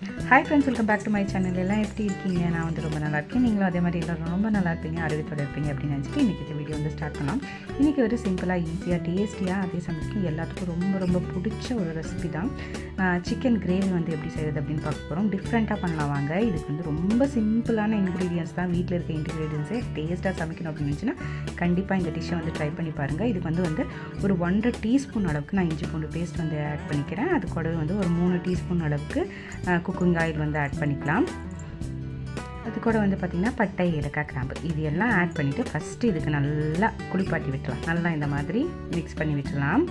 Hi friends welcome back to my channel எல்லாம் எப்படி இருக்கீங்க? நான் வந்து ரொம்ப நல்லா இருக்கேன். நீங்களும் அதே மாதிரி எல்லோரும் ரொம்ப நல்லா இருப்பீங்க ஆரோக்கியத்தோடு இருப்பீங்க அப்படின்னு நினச்சிட்டு இன்றைக்கி இந்த வீடியோ வந்து ஸ்டார்ட் பண்ணலாம். இன்றைக்கி ஒரு சிம்பிளாக ஈஸியாக டேஸ்டியாக அதே சமயத்துக்கு எல்லாத்துக்கும் ரொம்ப ரொம்ப பிடிச்ச ஒரு ரெசிபி தான். சிக்கன் கிரேவி வந்து எப்படி செய்கிறது அப்படின்னு பார்க்க போகிறோம் டிஃப்ரெண்ட்டாக பண்ணலாம் வாங்க. இதுக்கு வந்து ரொம்ப சிம்பிளான இன்க்ரீடியன்ஸ் தான் வீட்டில் இருக்க இன்க்ரீடியன்ஸே டேஸ்ட்டாக சமைக்கணும் அப்படின்னு நினச்சின்னா கண்டிப்பாக இந்த டிஷ்ஷை வந்து ட்ரை பண்ணி பாருங்கள் இதுக்கு வந்து வந்து ஒரு ஒன்றரை டீஸ்பூன் அளவுக்கு நான் இஞ்சி பூண்டு பேஸ்ட் வந்து ஆட் பண்ணிக்கிறேன். அது கூட வந்து ஒரு மூணு டீஸ்பூன் அளவுக்கு குக்கிங் ஆயில் வந்து ஆட் பண்ணிக்கலாம். அது கூட வந்து பார்த்திங்கன்னா பட்டை ஏலக்காய் கிராம்பு இது எல்லாம் ஆட் பண்ணிவிட்டு ஃபஸ்ட்டு இதுக்கு நல்லா குளிப்பாட்டி விட்டுலாம் நல்லா இந்த மாதிரி மிக்ஸ் பண்ணி விட்டுலாம்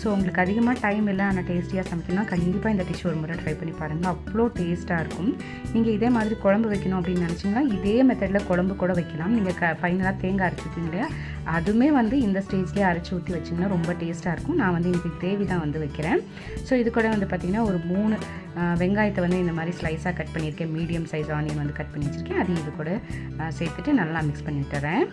ஸோ உங்களுக்கு அதிகமாக டைம் இல்லை ஆனால் டேஸ்டியாக சமைக்கணும்னா கண்டிப்பாக இந்த டிஷ் ஒரு முறை ட்ரை பண்ணி பாருங்கள் அவ்வளோ டேஸ்ட்டாக இருக்கும். நீங்கள் இதே மாதிரி குழம்பு வைக்கணும் அப்படின்னு நினச்சிங்கன்னா இதே மெத்தடில் குழம்பு கூட வைக்கலாம். நீங்கள் க ஃபைனலாக தேங்காய் அரைச்சிருக்கீங்க இல்லையா? அதுவுமே வந்து இந்த ஸ்டேஜ்லேயே அரைச்சி ஊற்றி வச்சிங்கன்னா ரொம்ப டேஸ்ட்டாக இருக்கும். நான் வந்து இன்றைக்கி கிரேவி தான் வந்து வைக்கிறேன். ஸோ இது கூட வந்து பார்த்திங்கன்னா ஒரு மூணு வெங்காயத்தை வந்து இந்த மாதிரி ஸ்லைஸாக கட் பண்ணியிருக்கேன். மீடியம் சைஸ் ஆனியன் வந்து கட் பண்ணி வச்சுருக்கேன். அதையும் இது கூட சேர்த்துட்டு நல்லா மிக்ஸ் பண்ணி விட்டுறேன்.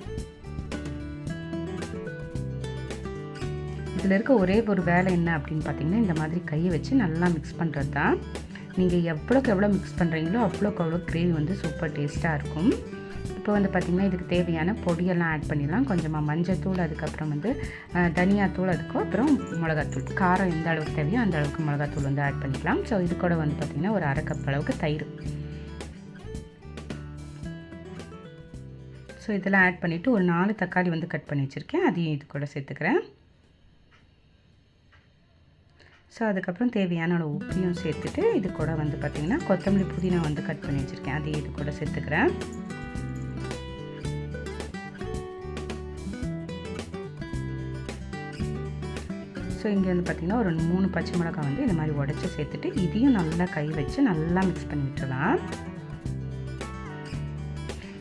இதில் இருக்க ஒரே ஒரு வேலை என்ன அப்படின்னு பார்த்தீங்கன்னா இந்த மாதிரி கையை வச்சு நல்லா மிக்ஸ் பண்ணுறது தான் நீங்கள் எவ்வளோக்கு எவ்வளோ மிக்ஸ் பண்ணுறீங்களோ அவ்வளோக்கு அவ்வளோ கிரேவி வந்து சூப்பர் டேஸ்ட்டாக இருக்கும். இப்போ வந்து பார்த்திங்கன்னா இதுக்கு தேவையான பொடியெல்லாம் ஆட் பண்ணிடலாம். கொஞ்சமாக மஞ்சத்தூள் அதுக்கப்புறம் வந்து தனியாத்தூள் அதுக்கும் அப்புறம் மிளகாத்தூள். காரம் எந்த அளவுக்கு தேவையோ அந்த அளவுக்கு மிளகாத்தூள் வந்து ஆட் பண்ணிக்கலாம். ஸோ இது கூட வந்து பார்த்திங்கன்னா ஒரு அரை கப் அளவுக்கு தயிர். ஸோ இதெல்லாம் ஆட் பண்ணிவிட்டு ஒரு நாலு தக்காளி வந்து கட் பண்ணி வச்சுருக்கேன். அதையும் இது கூட சேர்த்துக்கிறேன். ஸோ அதுக்கப்புறம் தேவையான அளவு உப்பையும் சேர்த்துட்டு இது கூட வந்து பார்த்திங்கன்னா கொத்தமல்லி புதினா வந்து கட் பண்ணி வச்சுருக்கேன். அதையும் இது கூட சேர்த்துக்கிறேன். ஸோ இங்கே வந்து பார்த்திங்கன்னா ஒரு மூணு பச்சை மிளகாய் வந்து இந்த மாதிரி உடச்சி சேர்த்துட்டு இதையும் நல்லா கை வச்சு நல்லா மிக்ஸ் பண்ணி விட்டுடலாம்.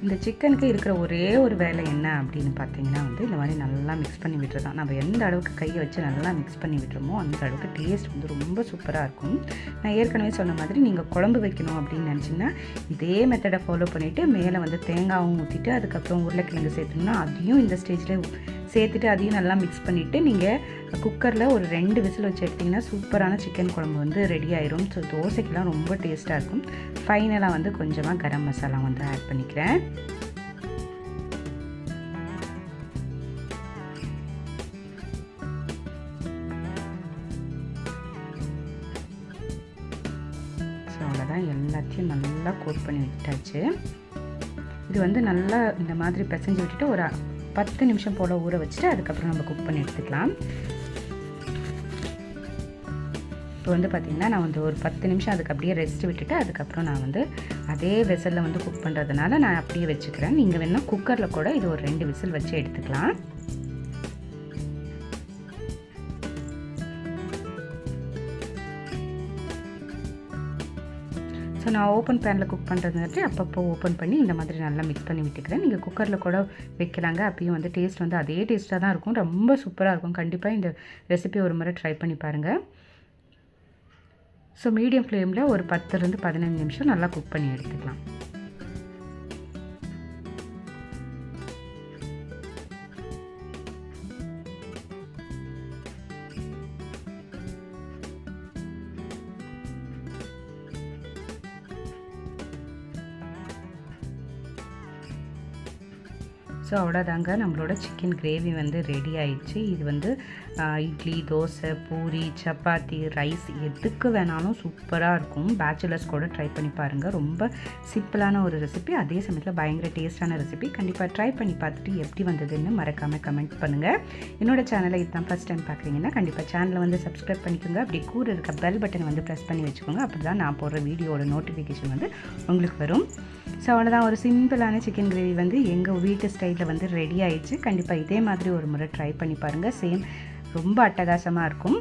இந்த சிக்கனுக்கு இருக்கிற ஒரே ஒரு வேலை என்ன அப்படின்னு பார்த்தீங்கன்னா வந்து இந்த மாதிரி நல்லா மிக்ஸ் பண்ணி விட்டுறதான். நம்ம எந்த அளவுக்கு கையை வச்சு நல்லா மிக்ஸ் பண்ணி விட்டுறோமோ அந்த அளவுக்கு டேஸ்ட் வந்து ரொம்ப சூப்பராக இருக்கும். நான் ஏற்கனவே சொன்ன மாதிரி நீங்கள் குழம்பு வைக்கணும் அப்படின்னு நினச்சிங்கன்னா இதே மெத்தடை ஃபாலோ பண்ணிவிட்டு மேலே வந்து தேங்காயும் ஊற்றிட்டு அதுக்கப்புறம் உருளைக்கிழங்கு சேர்த்தோம்னா அதையும் இந்த ஸ்டேஜில் சேர்த்துட்டு அதையும் நல்லா மிக்ஸ் பண்ணிவிட்டு நீங்கள் குக்கரில் ஒரு ரெண்டு விசில் வச்சு எடுத்திங்கன்னா சூப்பரான சிக்கன் குழம்பு வந்து ரெடி ஆயிரும். ஸோ தோசைக்கெலாம் ரொம்ப டேஸ்ட்டாக இருக்கும். ஃபைனலாக வந்து கொஞ்சமாக கரம் மசாலா வந்து ஆட் பண்ணிக்கிறேன். ஸோ அவ்வளோதான் எல்லாத்தையும் நல்லா கோட் பண்ணி விட்டாச்சு. இது வந்து நல்லா இந்த மாதிரி பிசைஞ்சு விட்டுட்டு ஒரு பத்து நிமிஷம் போல் ஊற வச்சுட்டு அதுக்கப்புறம் நம்ம குக் பண்ணி எடுத்துக்கலாம். இப்போ வந்து பார்த்திங்கன்னா நான் வந்து ஒரு பத்து நிமிஷம் அதுக்கு அப்படியே ரெஸ்ட் விட்டுட்டு அதுக்கப்புறம் நான் வந்து அதே வெசலில் வந்து குக் பண்ணுறதுனால நான் அப்படியே வச்சுக்கிறேன். நீங்கள் வேணால் குக்கரில் கூட இது ஒரு ரெண்டு விசில் வச்சு எடுத்துக்கலாம். ஸோ நான் ஓப்பன் பேனில் குக் பண்ணுறதுனாட்டி அப்பப்போ ஓப்பன் பண்ணி இந்த மாதிரி நல்லா மிக்ஸ் பண்ணி விட்டுக்கிறேன். நீங்கள் குக்கரில் கூட வைக்கலாங்க. அப்பயும் வந்து டேஸ்ட் வந்து அதே டேஸ்ட்டாக தான் இருக்கும். ரொம்ப சூப்பராக இருக்கும். கண்டிப்பாக இந்த ரெசிபி ஒரு முறை ட்ரை பண்ணி பாருங்கள் ஸோ மீடியம் ஃப்ளேமில் ஒரு பத்துலேருந்து பதினஞ்சு நிமிஷம் நல்லா குக் பண்ணி எடுத்துக்கலாம். ஸோ அவ்வளோதாங்க நம்மளோட சிக்கன் கிரேவி வந்து ரெடி ஆயிடுச்சு. இது வந்து இட்லி தோசை பூரி சப்பாத்தி ரைஸ் எதுக்கு வேணாலும் சூப்பராக இருக்கும். பேச்சுலர்ஸ் கூட ட்ரை பண்ணி பாருங்கள் ரொம்ப சிம்பிளான ஒரு ரெசிபி அதே சமயத்தில் பயங்கர டேஸ்டான ரெசிபி கண்டிப்பாக ட்ரை பண்ணி பார்த்துட்டு எப்படி வந்ததுன்னு மறக்காமல் கமெண்ட் பண்ணுங்கள் என்னோடய சேனலை இதுதான் ஃபஸ்ட் டைம் பார்க்குறீங்கன்னா கண்டிப்பாக சேனலை வந்து சப்ஸ்கிரைப் பண்ணிக்கோங்க. அப்படி கூட இருக்க பெல் பட்டனை வந்து ப்ரெஸ் பண்ணி வச்சுக்கோங்க. அப்படி தான் நான் போடுற வீடியோட நோட்டிஃபிகேஷன் வந்து உங்களுக்கு வரும். ஸோ அவ்வளோதான் ஒரு சிம்பிளான சிக்கன் கிரேவி வந்து எங்கள் வீட்டு ஸ்டைலில் வந்து ரெடி ஆயிடுச்சு. கண்டிப்பாக இதே மாதிரி ஒரு முறை ட்ரை பண்ணி பாருங்கள் சேம் ரொம்ப அட்டகாசமாக இருக்கும்.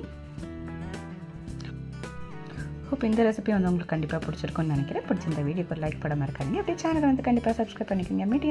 ஹோப் இந்த ரெசிபி வந்து உங்களுக்கு கண்டிப்பாக பிடிச்சிருக்கும்னு நினைக்கிறேன். பிடிச்சிருந்த வீடியோக்கு லைக் பண்ண மறக்காதீங்க. அப்படியே சேனலை வந்து கண்டிப்பாக சப்ஸ்கிரைப் பண்ணிக்கோங்க. மீடியம்